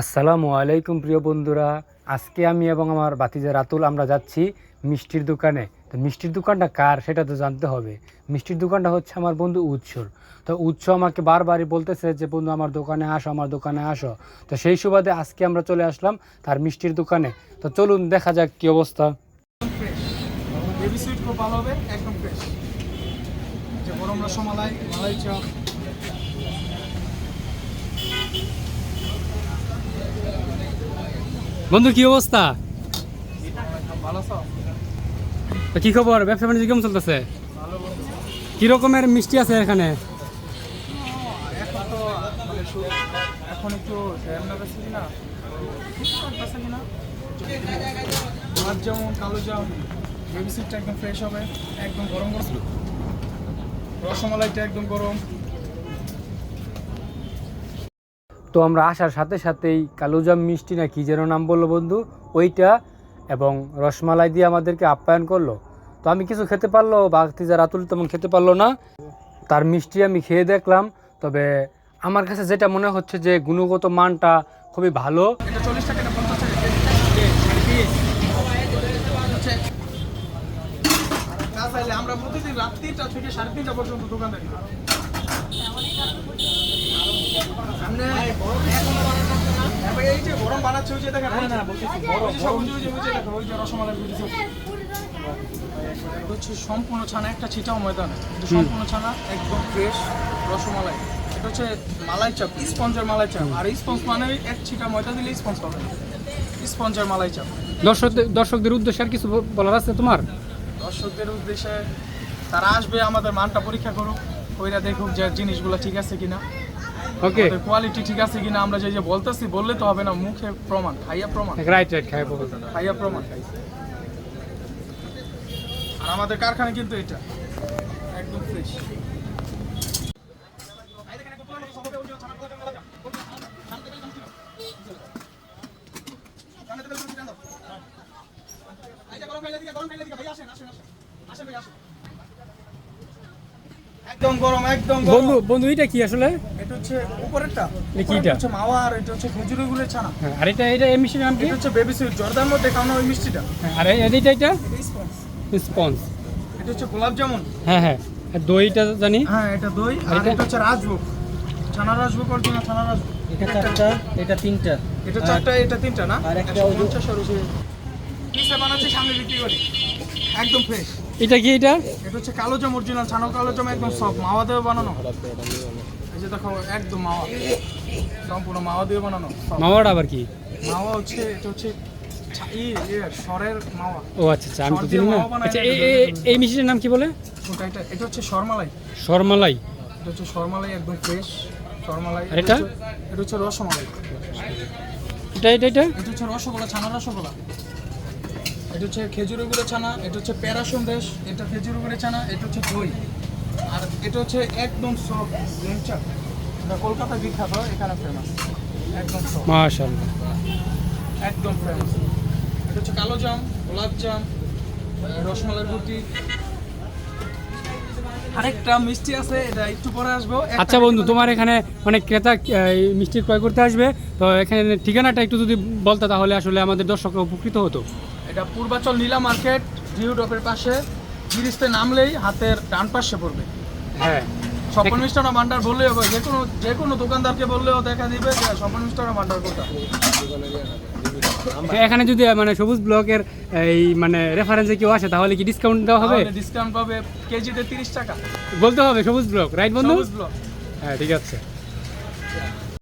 আসসালামু আলাইকুম প্রিয় বন্ধুরা। আজকে আমি এবং আমার বাতিজা রাতুল আমরা যাচ্ছি মিষ্টির দোকানে। তো মিষ্টির দোকানটা কার সেটা তো জানতে হবে। মিষ্টির দোকানটা হচ্ছে আমার বন্ধু উৎসর। তো উৎস আমাকে বারবারই বলতেছে যে, বন্ধু, আমার দোকানে আসো, আমার দোকানে আসো। তো সেই সুবাদে আজকে আমরা চলে আসলাম তার মিষ্টির দোকানে। তো চলুন, দেখা যাক কি অবস্থা। একদম ফ্রেশ গরম রসমালাই, মালাই চপ। বন্ধু, কি অবস্থা? কি খবর? ব্যবসা বাণিজ্য কেমন চলতেছে? কি রকমের মিষ্টি আছে এখানে? এখন কালো সুইটটা একদম ফ্রেশ হবে একদম গরম রসমালাইটা একদম গরম। তো আমরা আসার সাথে সাথেই কালুজাম মিষ্টি না কি যেন নাম বলল বন্ধু? ওইটা এবং রসমালাই দিয়ে আমাদেরকে আপ্যায়ন করল। তো আমি কিছু খেতে পারল বাগতিজা রাতুল তেমন খেতে পারল না। তার মিষ্টি আমি খেয়ে দেখলাম, তবে আমার কাছে যেটা মনে হচ্ছে যে গুণগত মানটা খুবই ভালো। আমরা প্রতিদিন রাত তিনটা থেকে সাড়ে তিনটা পর্যন্ত দোকান থাকি সামনে এবার এই যে গরম বানাচ্ছে ওই যে দেখেন না না বলতেছি গরম। সব ওই যে ওই যে দেখো ওই যে রসমালাই বুঝেছ হচ্ছে সম্পূর্ণ ছানা একটা ছিটাও সম্পূর্ণ ছানা একদম ফ্রেশ রসমালাই। এটা হচ্ছে মালাই চাপ স্পঞ্জের মালাই চাপ। আর স্পঞ্জ মানে এক ছিটা ময়দা দিলে স্পঞ্জ পাবে স্পঞ্জের মালাই চাপ। দর্শকদের দর্শকদের উদ্দেশ্যে আর কিছু বলার আছে তোমার? দর্শকদের উদ্দেশ্যে তারা আসবে আমাদের মানটা পরীক্ষা করুক ওইরা দেখুক যে জিনিসগুলো ঠিক আছে কিনা। ওকে কোয়ালিটি ঠিক আছে কিনা আমরা যে যে বলতেছি বললে তো হবে না মুখে প্রমাণ খাইয়া প্রমাণ। রাইট রাইট খাই বলো খাইয়া প্রমাণ। আর আমাদের কারখানা কিন্তু এটা একদম ফ্রেশ একদম গরম একদম বন্ধু বন্ধু এটা কি আসলে? হচ্ছে উপরেরটা। এটা কি উপরেরটা এটা? হচ্ছে মাওয়া আর এটা হচ্ছে খেজুরের গুড়ের ছানা। হ্যাঁ, আর এটা এটা এই মিষ্টির নাম কি? এটা হচ্ছে বেবি সুইট জর্দার মধ্যে খাওয়ানো ওই মিষ্টিটা। হ্যাঁ, আর এটা এটা স্পঞ্জ এটা হচ্ছে গোলাপ জামুন। হ্যাঁ হ্যাঁ। দইটা জানি? হ্যাঁ এটা দই। আর এটা? হচ্ছে রাজভোগ। ছানা রাজভোগ অরিজিনাল ছানা রাজভোগ। এটা চারটা এটা তিনটা। এটা চারটা এটা তিনটা না? আর একটা ওই যে- পঞ্চাশ আর ওই যে পিসে বানাচ্ছি সামনে বিক্রি করি। একদম ফ্রেশ এটা কি এটা? এটা হচ্ছে কালো জাম অরিজিনাল ছানা কালো জাম একদম সব মাওয়া দিয়ে বানানো। এই যে দেখো একদম মাওয়া। সম্পূর্ণ মাওয়া দিয়ে বানানো। মামাটা আবার কি? মাওয়া হচ্ছে এটা হচ্ছে ইয়ে, সরের মাওয়া। ও আচ্ছা আচ্ছা আমি তো চিনি না। আচ্ছা এই এই- মিষ্টির নাম কি বলে? ওটা এটা এটা হচ্ছে সরমালাই। শর্মালাই এটা হচ্ছে সরমালাই একদম ফ্রেশ সরমালাই। আর এটা? এটা হচ্ছে রসমালাই। এটা এটা এটা? এটা হচ্ছে রসগোল্লা ছানা রসগোল্লা। এটা হচ্ছে খেজুরের গুঁড়ো ছানা এটা হচ্ছে প্যারা সন্দেশ এটা খেজুরের গুঁড়ো ছানা এটা হচ্ছে দই। এটা হচ্ছে একদম সফট লেংচা এটা কলকাতায় বিখ্যাত এখানে ফেমাস একদম সফট মাশাআল্লাহ। একদম ফেমাস এটা হচ্ছে কালো জাম গোলাপ জাম রসমালাই রুটি আরেকটা মিষ্টি আছে এটা একটু পরে আসব। আচ্ছা বন্ধু তোমার এখানে মানে ক্রেতা মিষ্টি ক্রয় করতে আসবে। তো এখানে ঠিকানাটা একটু যদি বলতে তাহলে আসলে আমাদের দর্শকরা উপকৃত হতো। এটা পূর্বাচল নীলা মার্কেট জিও ডপের পাশে। জিরিসতে নামলেই হাতের ডান পাশে পড়বে। হ্যাঁ। স্বপন মিষ্টান্ন ভান্ডার বললে হবে যে কোনো যে কোনো দোকানদারকে বললেও দেখা দিবে যে স্বপন মিষ্টান্ন ভান্ডার কোথা এখানে যদি মানে সবুজ ব্লকের এই মানে রেফারেন্সে কেউ আসে তাহলে কি ডিসকাউন্ট দেওয়া হবে? ডিসকাউন্ট পাবে কেজিতে তিরিশ টাকা। বলতে হবে সবুজ ব্লক রাইট বন্ধু? সবুজ ব্লক। হ্যাঁ ঠিক আছে।